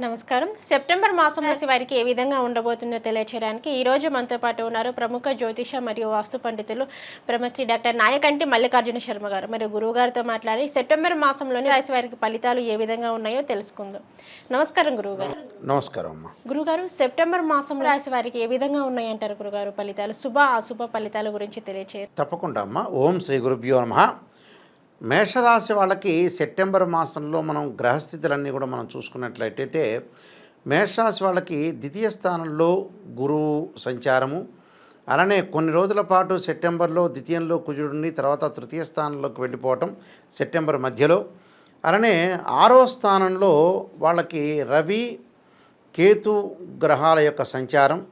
నమస్కారం. సెప్టెంబర్ మాసం రాశి వారికి ఏ విధంగా ఉండబోతుందో తెలియచేయడానికి ఈ రోజు మనతో పాటు ఉన్నారు ప్రముఖ జ్యోతిష మరియు వాస్తు పండితులు బ్రహ్మశ్రీ డాక్టర్ నాయకంటి మల్లికార్జున శర్మ గారు. మరియు గురువు గారితో మాట్లాడి సెప్టెంబర్ మాసంలోని రాశి వారికి ఫలితాలు ఏ విధంగా ఉన్నాయో తెలుసుకుందాం. నమస్కారం గురువు గారు. నమస్కారం అమ్మా. గురుగారు సెప్టెంబర్ మాసం రాశి వారికి ఏ విధంగా ఉన్నాయంటారు గురుగారు ఫలితాలు? శుభ అశుభ ఫలితాల గురించి తెలియచేయరు. తప్పకుండా అమ్మా. ఓం శ్రీ గురుభ్యో నమ. మేషరాశి వాళ్ళకి సెప్టెంబర్ మాసంలో మనం గ్రహస్థితులన్నీ కూడా మనం చూసుకున్నట్లయితే మేషరాశి వాళ్ళకి ద్వితీయ స్థానంలో గురువు సంచారము. అలానే కొన్ని రోజుల పాటు సెప్టెంబర్లో ద్వితీయంలో కుజుడిని తర్వాత తృతీయ స్థానంలోకి వెళ్ళిపోవటం సెప్టెంబర్ మధ్యలో. అలానే ఆరో స్థానంలో వాళ్ళకి రవి కేతు గ్రహాల యొక్క సంచారం.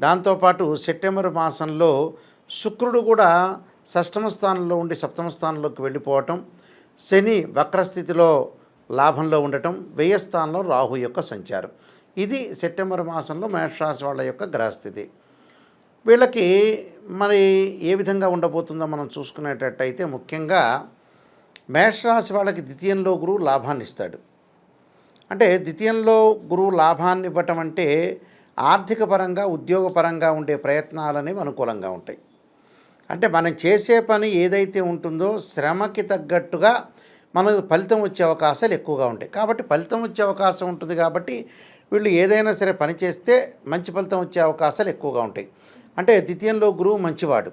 దాంతోపాటు సెప్టెంబర్ మాసంలో శుక్రుడు కూడా షష్టమ స్థానంలో ఉండి సప్తమ స్థానంలోకి వెళ్ళిపోవటం శని వక్రస్థితిలో లాభంలో ఉండటం వ్యయ స్థానంలో రాహు యొక్క సంచారం. ఇది సెప్టెంబర్ మాసంలో మేషరాశి వాళ్ళ యొక్క గ్రహస్థితి. వీళ్ళకి మరి ఏ విధంగా ఉండబోతుందో మనం చూసుకునేటట్టయితే ముఖ్యంగా మేషరాశి వాళ్ళకి ద్వితీయంలో గురువు లాభాన్ని ఇస్తాడు. అంటే ద్వితీయంలో గురువు లాభాన్ని ఇవ్వటం అంటే ఆర్థిక పరంగా ఉద్యోగపరంగా ఉండే ప్రయత్నాలనేవి అనుకూలంగా ఉంటాయి. అంటే మనం చేసే పని ఏదైతే ఉంటుందో శ్రమకి తగ్గట్టుగా మనకు ఫలితం వచ్చే అవకాశాలు ఎక్కువగా ఉంటాయి. కాబట్టి ఫలితం వచ్చే అవకాశం ఉంటుంది కాబట్టి వీళ్ళు ఏదైనా సరే పని చేస్తే మంచి ఫలితం వచ్చే అవకాశాలు ఎక్కువగా ఉంటాయి. అంటే ద్వితీయంలో గురువు మంచివాడు.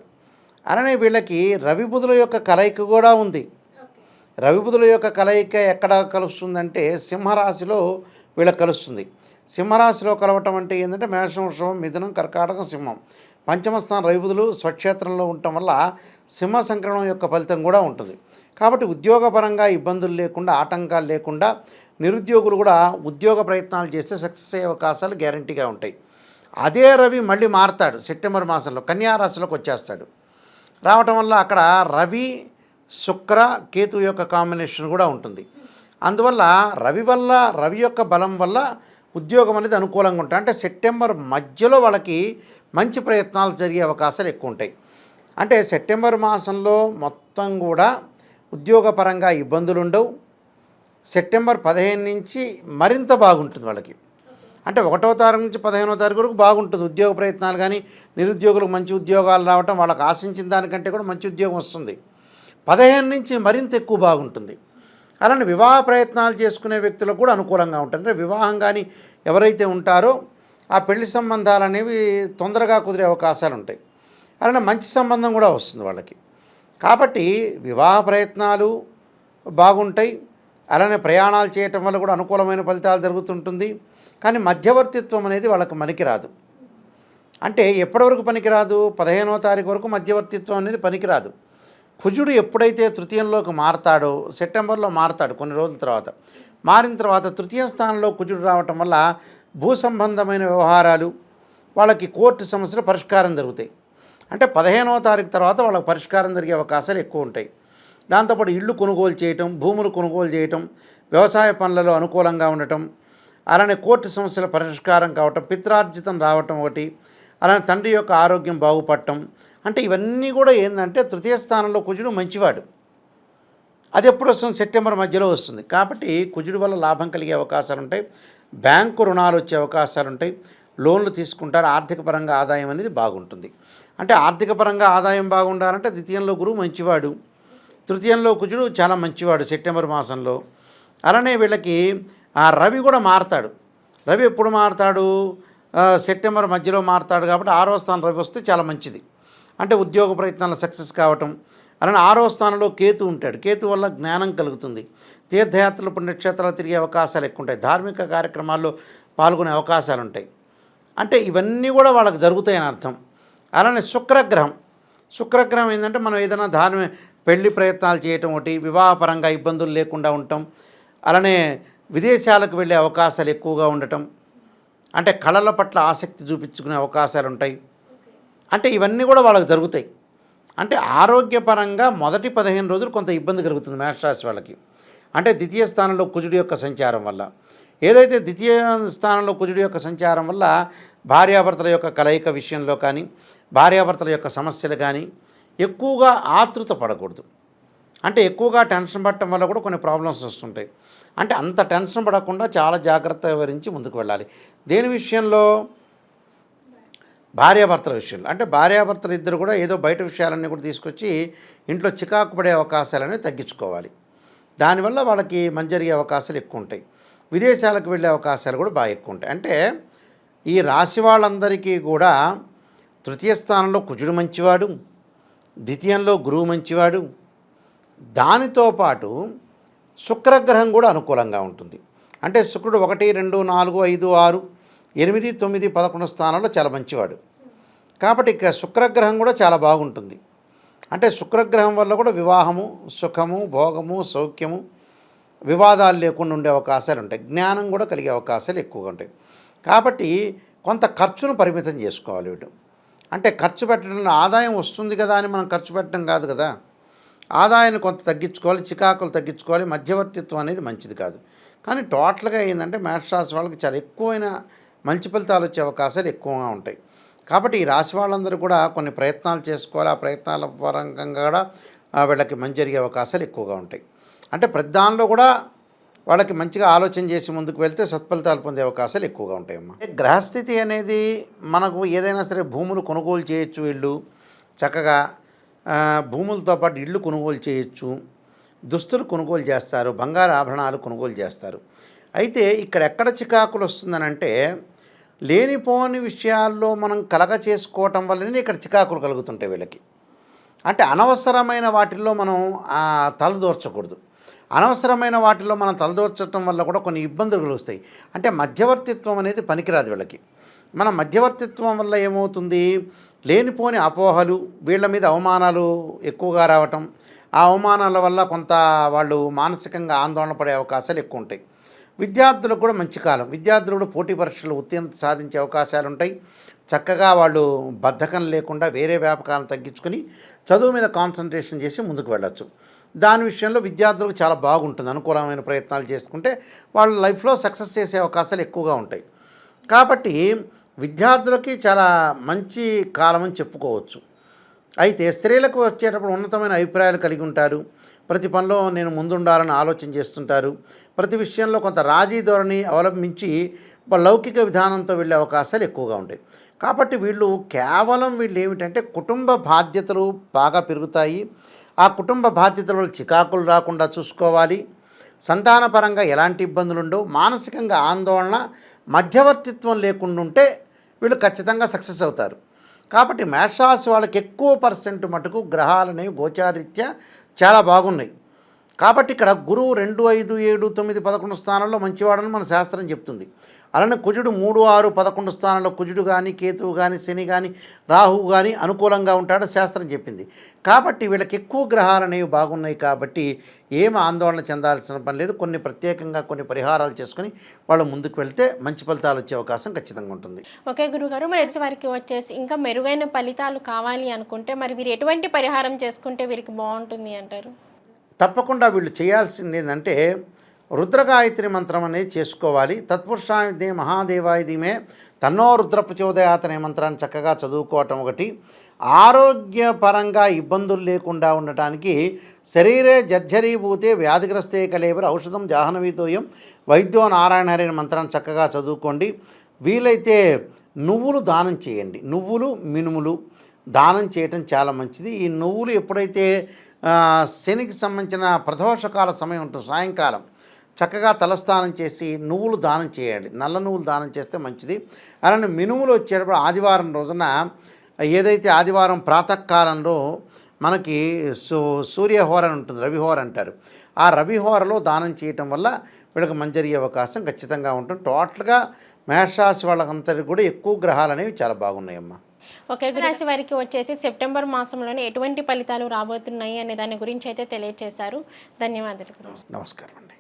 అలానే వీళ్ళకి రవి బుధుల యొక్క కలయిక కూడా ఉంది. రవి బుధుల యొక్క కలయిక ఎక్కడ కలుస్తుందంటే సింహరాశిలో వీళ్ళకి కలుస్తుంది. సింహరాశిలో కలవటం అంటే ఏంటంటే మేషం వృషభం మిథునం కర్కాటకం సింహం. పంచమ స్థానం స్వక్షేత్రంలో ఉండటం వల్ల సింహ సంక్రమణం యొక్క ఫలితం కూడా ఉంటుంది. కాబట్టి ఉద్యోగపరంగా ఇబ్బందులు లేకుండా ఆటంకాలు లేకుండా నిరుద్యోగులు కూడా ఉద్యోగ ప్రయత్నాలు చేస్తే సక్సెస్ అయ్యే అవకాశాలు గ్యారంటీగా ఉంటాయి. అదే రవి మళ్ళీ మారతాడు సెప్టెంబర్ మాసంలో కన్యారాశిలోకి వచ్చేస్తాడు. రావటం వల్ల అక్కడ రవి శుక్ర కేతు యొక్క కాంబినేషన్ కూడా ఉంటుంది. అందువల్ల రవి వల్ల రవి యొక్క బలం వల్ల ఉద్యోగం అనేది అనుకూలంగా ఉంటుంది అంటే సెప్టెంబర్ మధ్యలో వాళ్ళకి మంచి ప్రయత్నాలు జరిగే అవకాశాలు ఎక్కువ ఉంటాయి. అంటే సెప్టెంబర్ మాసంలో మొత్తం కూడా ఉద్యోగపరంగా ఇబ్బందులు ఉండవు. సెప్టెంబర్ పదిహేను నుంచి మరింత బాగుంటుంది వాళ్ళకి. అంటే ఒకటో తారీఖు నుంచి పదిహేనో తారీఖు వరకు బాగుంటుంది ఉద్యోగ ప్రయత్నాలు కానీ నిరుద్యోగులకు మంచి ఉద్యోగాలు రావటం వాళ్ళకి ఆశించిన దానికంటే కూడా మంచి ఉద్యోగం వస్తుంది. పదిహేను నుంచి మరింత ఎక్కువ బాగుంటుంది. అలానే వివాహ ప్రయత్నాలు చేసుకునే వ్యక్తులకు కూడా అనుకూలంగా ఉంటుంది. అంటే వివాహం కానీ ఎవరైతే ఉంటారో ఆ పెళ్ళి సంబంధాలు అనేవి తొందరగా కుదిరే అవకాశాలు ఉంటాయి. అలానే మంచి సంబంధం కూడా వస్తుంది వాళ్ళకి. కాబట్టి వివాహ ప్రయత్నాలు బాగుంటాయి. అలానే ప్రయాణాలు చేయటం వల్ల కూడా అనుకూలమైన ఫలితాలు జరుగుతుంటుంది. కానీ మధ్యవర్తిత్వం అనేది వాళ్ళకి పనికిరాదు. అంటే ఎప్పటి వరకు పనికిరాదు? పదిహేనో తారీఖు వరకు మధ్యవర్తిత్వం అనేది పనికిరాదు. కుజుడు ఎప్పుడైతే తృతీయంలోకి మారతాడో సెప్టెంబర్లో మారతాడు కొన్ని రోజుల తర్వాత. మారిన తర్వాత తృతీయ స్థానంలో కుజుడు రావటం వల్ల భూ సంబంధమైన వ్యవహారాలు వాళ్ళకి కోర్టు సమస్యలు పరిష్కారం జరుగుతాయి. అంటే పదిహేనవ తారీఖు తర్వాత వాళ్ళకి పరిష్కారం జరిగే అవకాశాలు ఎక్కువ ఉంటాయి. దాంతోపాటు ఇళ్ళు కొనుగోలు చేయటం భూములు కొనుగోలు చేయటం వ్యవసాయ పనులలో అనుకూలంగా ఉండటం అలానే కోర్టు సమస్యల పరిష్కారం కావటం పిత్రార్జితం రావటం ఒకటి అలానే తండ్రి యొక్క ఆరోగ్యం బాగుపడటం అంటే ఇవన్నీ కూడా ఏంటంటే తృతీయ స్థానంలో కుజుడు మంచివాడు. అది ఎప్పుడు వస్తుంది? సెప్టెంబర్ మధ్యలో వస్తుంది. కాబట్టి కుజుడు వల్ల లాభం కలిగే అవకాశాలు ఉంటాయి. బ్యాంకు రుణాలు వచ్చే అవకాశాలు ఉంటాయి. లోన్లు తీసుకుంటారు. ఆర్థిక పరంగా ఆదాయం అనేది బాగుంటుంది. అంటే ఆర్థిక పరంగా ఆదాయం బాగుండాలంటే ద్వితీయంలో గురువు మంచివాడు. తృతీయంలో కుజుడు చాలా మంచివాడు సెప్టెంబర్ మాసంలో. అలానే వీళ్ళకి ఆ రవి కూడా మారతాడు. రవి ఎప్పుడు మారతాడు? సెప్టెంబర్ మధ్యలో మారతాడు కాబట్టి ఆరో స్థానం రవి వస్తే చాలా మంచిది. అంటే ఉద్యోగ ప్రయత్నాలు సక్సెస్ కావటం. అలానే ఆరో స్థానంలో కేతు ఉంటాడు. కేతు వల్ల జ్ఞానం కలుగుతుంది. తీర్థయాత్రలు పుణ్యక్షేత్రాలు తిరిగే అవకాశాలు ఎక్కువ ఉంటాయి ధార్మిక కార్యక్రమాల్లో పాల్గొనే అవకాశాలు ఉంటాయి అంటే ఇవన్నీ కూడా వాళ్ళకి జరుగుతాయని అర్థం. అలానే శుక్రగ్రహం. శుక్రగ్రహం ఏంటంటే మనం ఏదైనా ధార్మిక పెళ్ళి ప్రయత్నాలు చేయటం ఒకటి వివాహపరంగా ఇబ్బందులు లేకుండా ఉండటం అలానే విదేశాలకు వెళ్ళే అవకాశాలు ఎక్కువగా ఉండటం. అంటే కళల పట్ల ఆసక్తి చూపించుకునే అవకాశాలు ఉంటాయి అంటే ఇవన్నీ కూడా వాళ్ళకి జరుగుతాయి. అంటే ఆరోగ్యపరంగా మొదటి పదిహేను రోజులు కొంత ఇబ్బంది కలుగుతుంది మేషరాశి వాళ్ళకి. అంటే ద్వితీయ స్థానంలో కుజుడి యొక్క సంచారం వల్ల. ఏదైతే ద్వితీయ స్థానంలో కుజుడి యొక్క సంచారం వల్ల భార్యాభర్తల యొక్క కలయిక విషయంలో కానీ భార్యాభర్తల యొక్క సమస్యలు కానీ ఎక్కువగా ఆతృత పడకూడదు. అంటే ఎక్కువగా టెన్షన్ పడటం వల్ల కూడా కొన్ని ప్రాబ్లమ్స్ వస్తుంటాయి. అంటే అంత టెన్షన్ పడకుండా చాలా జాగ్రత్త వివరించి ముందుకు వెళ్ళాలి. దేని విషయంలో? భార్యాభర్తల విషయంలో. అంటే భార్యాభర్తలు ఇద్దరు కూడా ఏదో బయట విషయాలన్నీ కూడా తీసుకొచ్చి ఇంట్లో చికాకు పడే అవకాశాలని తగ్గించుకోవాలి. దానివల్ల వాళ్ళకి మంచి జరిగే అవకాశాలు ఎక్కువ ఉంటాయి. విదేశాలకు వెళ్ళే అవకాశాలు కూడా బాగా ఎక్కువ ఉంటాయి. అంటే ఈ రాశి వాళ్ళందరికీ కూడా తృతీయ స్థానంలో కుజుడు మంచివాడు ద్వితీయంలో గురువు మంచివాడు దానితో పాటు శుక్రగ్రహం కూడా అనుకూలంగా ఉంటుంది. అంటే శుక్రుడు ఒకటి రెండు నాలుగు ఐదు ఆరు ఎనిమిది తొమ్మిది పదకొండు స్థానాల్లో చాలా మంచివాడు. కాబట్టి ఇక శుక్రగ్రహం కూడా చాలా బాగుంటుంది. అంటే శుక్రగ్రహం వల్ల కూడా వివాహము సుఖము భోగము సౌఖ్యము వివాదాలు లేకుండా ఉండే అవకాశాలు ఉంటాయి. జ్ఞానం కూడా కలిగే అవకాశాలు ఎక్కువగా ఉంటాయి. కాబట్టి కొంత ఖర్చును పరిమితం చేసుకోవాలి వీడు అంటే ఖర్చు పెట్టడం ఆదాయం వస్తుంది కదా అని మనం ఖర్చు పెట్టడం కాదు కదా. ఆదాయాన్ని కొంత తగ్గించుకోవాలి చికాకులు తగ్గించుకోవాలి మధ్యవర్తిత్వం అనేది మంచిది కాదు. కానీ టోటల్గా ఏంటంటే మేషరాశి వాళ్ళకి చాలా ఎక్కువైన మంచి ఫలితాలు వచ్చే అవకాశాలు ఎక్కువగా ఉంటాయి. కాబట్టి ఈ రాశి వాళ్ళందరూ కూడా కొన్ని ప్రయత్నాలు చేసుకోవాలి. ఆ ప్రయత్నాల పరంగా కూడా వీళ్ళకి మంచి జరిగే అవకాశాలు ఎక్కువగా ఉంటాయి. అంటే ప్రతి దానిలో కూడా వాళ్ళకి మంచిగా ఆలోచన చేసి ముందుకు వెళ్తే సత్ఫలితాలు పొందే అవకాశాలు ఎక్కువగా ఉంటాయమ్మా. గ్రహస్థితి అనేది మనకు ఏదైనా సరే భూములు కొనుగోలు చేయొచ్చు వీళ్ళు. చక్కగా భూములతో పాటు ఇళ్ళు కొనుగోలు చేయొచ్చు. దుస్తులు కొనుగోలు చేస్తారు. బంగారు ఆభరణాలు కొనుగోలు చేస్తారు. అయితే ఇక్కడ ఎక్కడ చికాకులు వస్తుందనంటే లేనిపోని విషయాల్లో మనం కలగ చేసుకోవటం వల్లనే ఇక్కడ చికాకులు కలుగుతుంటాయి వీళ్ళకి. అంటే అనవసరమైన వాటిల్లో మనం తలదోర్చకూడదు అనవసరమైన వాటిల్లో మనం తలదోర్చడం వల్ల కూడా కొన్ని ఇబ్బందులు కలుగుతాయి అంటే మధ్యవర్తిత్వం అనేది పనికిరాదు వీళ్ళకి. మన మధ్యవర్తిత్వం వల్ల ఏమవుతుంది? లేనిపోని అపోహలు వీళ్ళ మీద అవమానాలు ఎక్కువగా రావటం ఆ అవమానాల వల్ల కొంత వాళ్ళు మానసికంగా ఆందోళన పడే అవకాశాలు ఎక్కువ ఉంటాయి. విద్యార్థులకు కూడా మంచి కాలం. విద్యార్థులు కూడా పోటీ పరీక్షలు ఉత్తీర్ణత సాధించే అవకాశాలు ఉంటాయి. చక్కగా వాళ్ళు బద్ధకం లేకుండా వేరే వ్యాపకాలను తగ్గించుకొని చదువు మీద కాన్సన్ట్రేషన్ చేసి ముందుకు వెళ్ళచ్చు. దాని విషయంలో విద్యార్థులకు చాలా బాగుంటుంది. అనుకూలమైన ప్రయత్నాలు చేసుకుంటే వాళ్ళ లైఫ్లో సక్సెస్ చేసే అవకాశాలు ఎక్కువగా ఉంటాయి. కాబట్టి విద్యార్థులకి చాలా మంచి కాలం అని చెప్పుకోవచ్చు. అయితే స్త్రీలకు వచ్చేటప్పుడు ఉన్నతమైన అభిప్రాయాలు కలిగి ఉంటారు. ప్రతి పనిలో నేను ముందుండాలని ఆలోచన చేస్తుంటారు. ప్రతి విషయంలో కొంత రాజీ ధోరణి అవలంబించి లౌకిక విధానంతో వెళ్ళే అవకాశాలు ఎక్కువగా ఉంటాయి. కాబట్టి వీళ్ళు కేవలం వీళ్ళు ఏమిటంటే కుటుంబ బాధ్యతలు బాగా పెరుగుతాయి. ఆ కుటుంబ బాధ్యతల వల్ల చికాకులు రాకుండా చూసుకోవాలి. సంతానపరంగా ఎలాంటి ఇబ్బందులు ఉండవు. మానసికంగా ఆందోళన మధ్యవర్తిత్వం లేకుండా ఉంటే వీళ్ళు ఖచ్చితంగా సక్సెస్ అవుతారు. కాబట్టి మేషరాశి వాళ్ళకి ఎక్కువ పర్సెంట్ మటుకు గ్రహాలనేవి గోచారీత్యా చాలా బాగున్నాయి. కాబట్టి ఇక్కడ గురువు రెండు ఐదు ఏడు తొమ్మిది పదకొండు స్థానంలో మంచివాడని మన శాస్త్రం చెప్తుంది. అలానే కుజుడు మూడు ఆరు పదకొండు స్థానంలో కుజుడు కానీ కేతువు కానీ శని కానీ రాహువు కానీ అనుకూలంగా ఉంటాడని శాస్త్రం చెప్పింది. కాబట్టి వీళ్ళకి ఎక్కువ గ్రహాలు అనేవి బాగున్నాయి కాబట్టి ఏం ఆందోళన చెందాల్సిన పని లేదు. కొన్ని ప్రత్యేకంగా కొన్ని పరిహారాలు చేసుకొని వాళ్ళు ముందుకు వెళ్తే మంచి ఫలితాలు వచ్చే అవకాశం ఖచ్చితంగా ఉంటుంది. ఓకే గురుగారు మరి వారికి వచ్చేసి ఇంకా మెరుగైన ఫలితాలు కావాలి అనుకుంటే మరి వీరు ఎటువంటి పరిహారం చేసుకుంటే వీరికి బాగుంటుంది అంటారు? తప్పకుండా వీళ్ళు చేయాల్సింది ఏంటంటే రుద్రగాయత్రి మంత్రం అనేది చేసుకోవాలి. తత్పురుషాయుధి మహాదేవాయుధిమే. తన్నో రుద్ర ప్రచోదయాత్ అనే మంత్రాన్ని చక్కగా చదువుకోవటం ఒకటి. ఆరోగ్యపరంగా ఇబ్బందులు లేకుండా ఉండటానికి శరీరే జర్జరీభూతే వ్యాధిగ్రస్తే కలేవరు ఔషధం జాహ్నవీతోయం వైద్యో నారాయణ హరి మంత్రాన్ని చక్కగా చదువుకోండి. వీలైతే నువ్వులు దానం చేయండి. నువ్వులు మినుములు దానం చేయటం చాలా మంచిది. ఈ నువ్వులు ఎప్పుడైతే శనికి సంబంధించిన ప్రదోషకాల సమయం ఉంటుంది సాయంకాలం చక్కగా తలస్నానం చేసి నువ్వులు దానం చేయాలి నల్ల నువ్వులు దానం చేస్తే మంచిది. అలానే మినుములు వచ్చేటప్పుడు ఆదివారం రోజున ఏదైతే ఆదివారం ప్రాతకాలంలో మనకి సూ సూర్యహోర అని ఉంటుంది రవిహోర అంటారు. ఆ రవిహోరలో దానం చేయటం వల్ల వీళ్ళకి మంజరిగే అవకాశం ఖచ్చితంగా ఉంటుంది. టోటల్గా మేషరాశి వాళ్ళకంతటి కూడా ఎక్కువ గ్రహాలు అనేవి చాలా బాగున్నాయమ్మా. ఒకే రాశి వారికి వచ్చేసి సెప్టెంబర్ మాసంలోనే ఎటువంటి ఫలితాలు రాబోతున్నాయి అనే దాని గురించి అయితే తెలియజేశారు ధన్యవాదాలు. నమస్కారం అండి.